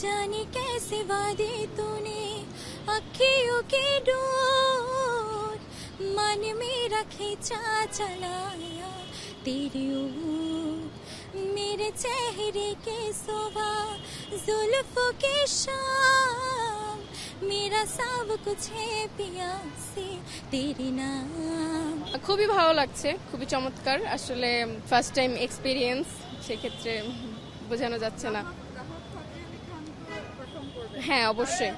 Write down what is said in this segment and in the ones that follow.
जाने कैसे वादे तूने अखियों की डोर मन मेरा खींचा चलाया तेरी ओर मेरे चेहरे के सोवा जुल्फों के शाम मेरा सब कुछ है पिया से तेरे नाम খুবই ভালো লাগছে খুবই চমৎকার আসলে ফার্স্ট টাইম এক্সপিরিয়েন্স সেক্ষেত্রে বোঝানো যাচ্ছে না হ্যাঁ অবশ্যই।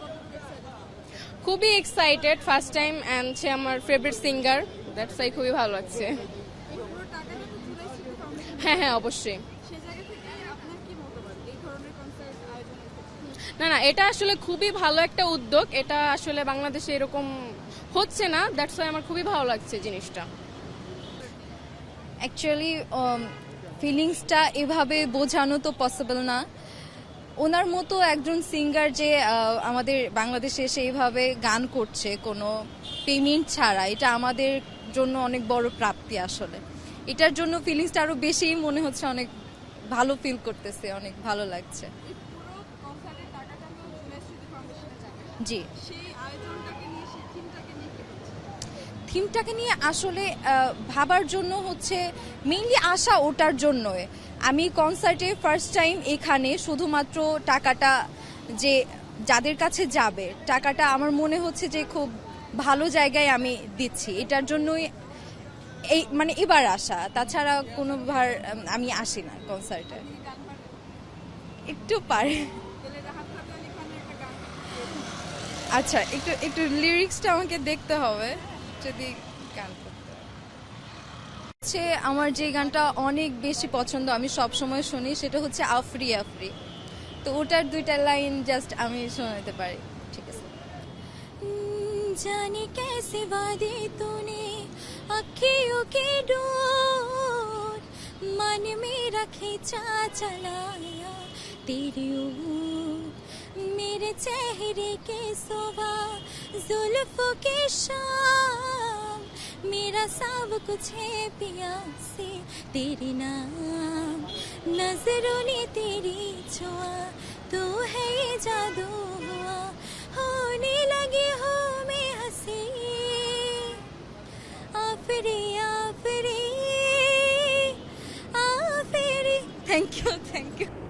খুবই এক্সাইটেড ফার্স্ট টাইম অ্যান্ড সে আমার ফেভারিট সিঙ্গার দ্যাটস আই খুবই ভালো লাগছে। হ্যাঁ হ্যাঁ অবশ্যই। না না এটা আসলে খুবই ভালো একটা উদ্যোগ। এটা আসলে বাংলাদেশে এরকম হচ্ছে না। দ্যাটস ওয়াই আমার খুবই ভালো লাগছে জিনিসটা। অ্যাকচুয়ালি ফিলিংসটা um, এভাবে বোঝানো তো পসিবল না। ওনার মতো একজন সিঙ্গার যে আমাদের বাংলাদেশে এসে এইভাবে গান করছে কোনো পেমেন্ট ছাড়া এটা আমাদের জন্য অনেক বড় প্রাপ্তি আসলে। এটার জন্য ফিলিংসটা আরও বেশি মনে হচ্ছে অনেক ভালো ফিল করতেছে অনেক ভালো লাগছে। জি। থিমটাকে নিয়ে আসলে ভাবার জন্য হচ্ছে মেইনলি আসা ওটার জন্যই। আমি কনসার্টে ফার্স্ট টাইম এখানে শুধুমাত্র টাকাটা যে যাদের কাছে যাবে টাকাটা আমার মনে হচ্ছে যে খুব ভালো জায়গায় আমি দিচ্ছি। এটার জন্যই এই মানে এবার আসা। তাছাড়া কোনোবার উম, আমি আসি না কনসার্টে একটু পারে। আচ্ছা একটু একটু লিরিক্সটা আমাকে দেখতে হবে। যদি গান। হচ্ছে আমার যে গানটা অনেক বেশি পছন্দ, আমি সব সময় শুনি, সেটা হচ্ছে আফরি আফরি। তো ওটার দুইটা লাইন জাস্ট আমি শোনাতে পারি। ঠিক আছে। জানি কেসে বাদে তুনে, আখিও কে ডোর, মন মে রাখে চা চলায়া তেরি মেরে চেহরে কে সোভা জুলফ কে শা मेरा सब कुछ है पिया से तेरे नाम नज़रों ने तेरी छुआ, तू तो है ये जादू हुआ। होने लगी हो मैं हसी। आफरी आफरी आफरी। Thank you thank you